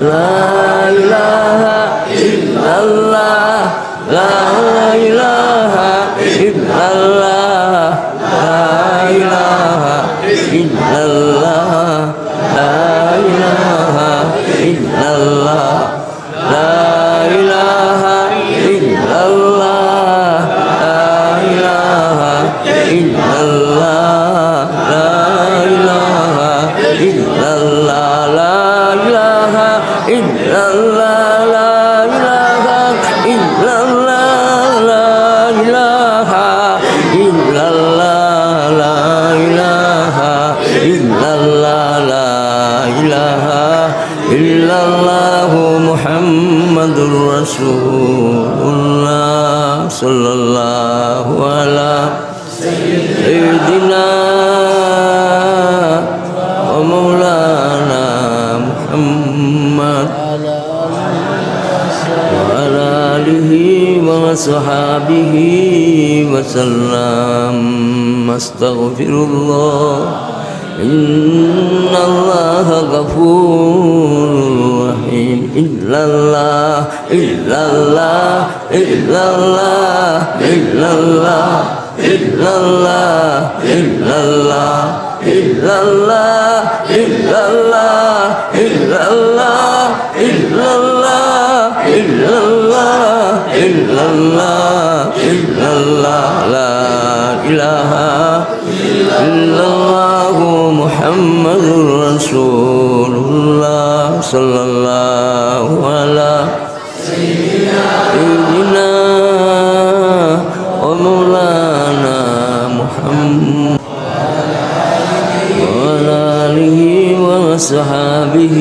La ilaha রসুল্লাহ সাল্লাল্লাহু আলা সাইয়্যিদিনা ওয়া মাওলানা মুহাম্মদ আলা আলিহি ওয়া সাহাবিহি ওয়া সাল্লাম আস্তাগফিরুল্লাহ ইন্নাল্লাহ গফুর রহিম ইল্লাল্লাহ ইল্লাল্লাহ ইল্লাল্লাহ ইল্লাল্লাহ ইল্লাল্লাহ ইল্লাল্লাহ ইল্লাল্লাহ ইল্লাল্লাহ ইল্লাল্লাহ ইল্লাল্লাহ ইল্লাল্লাহ ইল্লাল্লাহ ইল্লাল্লাহ লা ইলাহা محمد رسول الله صلى الله على سيدنا ومولانا محمد وعلى آله وصحابه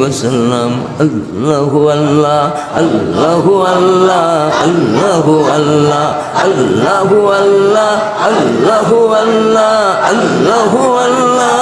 وسلم الله الله الله الله الله الله الله الله الله الله الله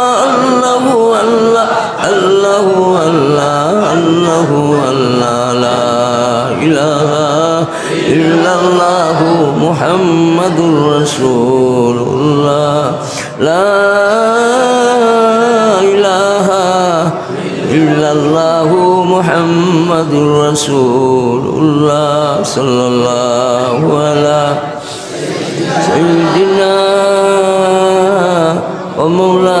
الله الله الله الله الله الله لا إله إلا الله محمد رسول الله لا إله إلا الله محمد رسول الله صلى الله على سيدنا ومولانا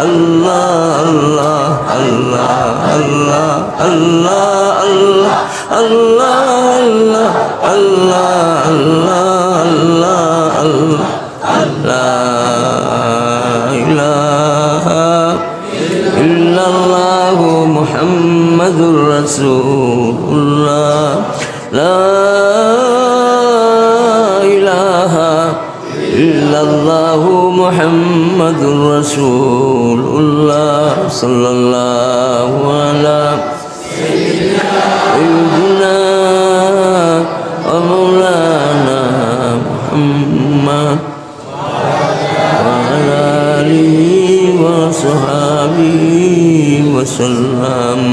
الله الله الله الله الله الله الله الله الله الله لا إله إلا الله محمد رسول الله لا محمد رسول الله صلى الله على سيدنا ومولانا محمد وعلى آله وصحبه وسلم.